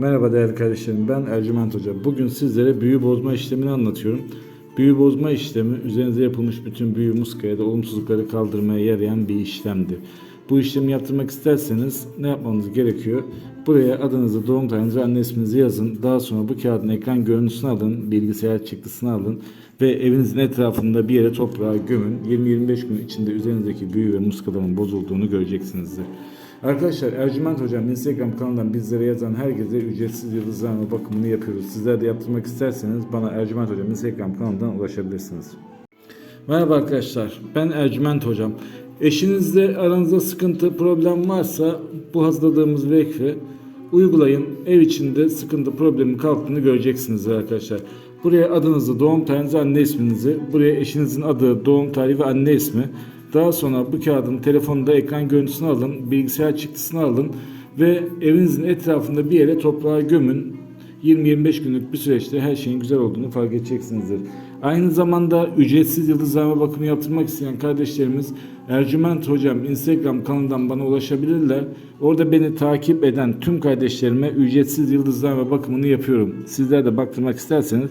Merhaba değerli kardeşlerim ben Ercüment Hoca. Bugün sizlere büyü bozma işlemini anlatıyorum. Büyü bozma işlemi üzerinize yapılmış bütün büyü muskaya da olumsuzlukları kaldırmaya yarayan bir işlemdir. Bu işlemi yaptırmak isterseniz ne yapmanız gerekiyor? Buraya adınızı, doğum tarihinizi ve anne isminizi yazın. Daha sonra bu kağıdın ekran görüntüsünü alın, bilgisayar çıktısını alın ve evinizin etrafında bir yere toprağa gömün. 20-25 gün içinde üzerinizdeki büyü ve muskaların bozulduğunu göreceksinizdir. Arkadaşlar Ercüment Hocam Instagram kanalından bizlere yazan herkese ücretsiz yıldızlarma bakımını yapıyoruz. Sizler de yaptırmak isterseniz bana Ercüment Hocam Instagram kanalından ulaşabilirsiniz. Merhaba arkadaşlar ben Ercüment Hocam. Eşinizle aranızda sıkıntı problem varsa bu hazırladığımız vekfi uygulayın. Ev içinde sıkıntı problemin kalktığını göreceksiniz arkadaşlar. Buraya adınızı, doğum tarihinizi, anne isminizi, buraya eşinizin adı, doğum tarihi ve anne ismi. Daha sonra bu kağıdın telefonda ekran görüntüsünü alın, bilgisayar çıktısını alın ve evinizin etrafında bir yere toprağa gömün. 20-25 günlük bir süreçte her şeyin güzel olduğunu fark edeceksinizdir. Aynı zamanda ücretsiz yıldızlama bakımı yaptırmak isteyen kardeşlerimiz Ercüment Hocam Instagram kanalından bana ulaşabilirler. Orada beni takip eden tüm kardeşlerime ücretsiz yıldızlama bakımını yapıyorum. Sizler de baktırmak isterseniz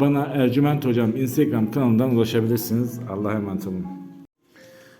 bana Ercüment Hocam Instagram kanalından ulaşabilirsiniz. Allah'a emanet olun.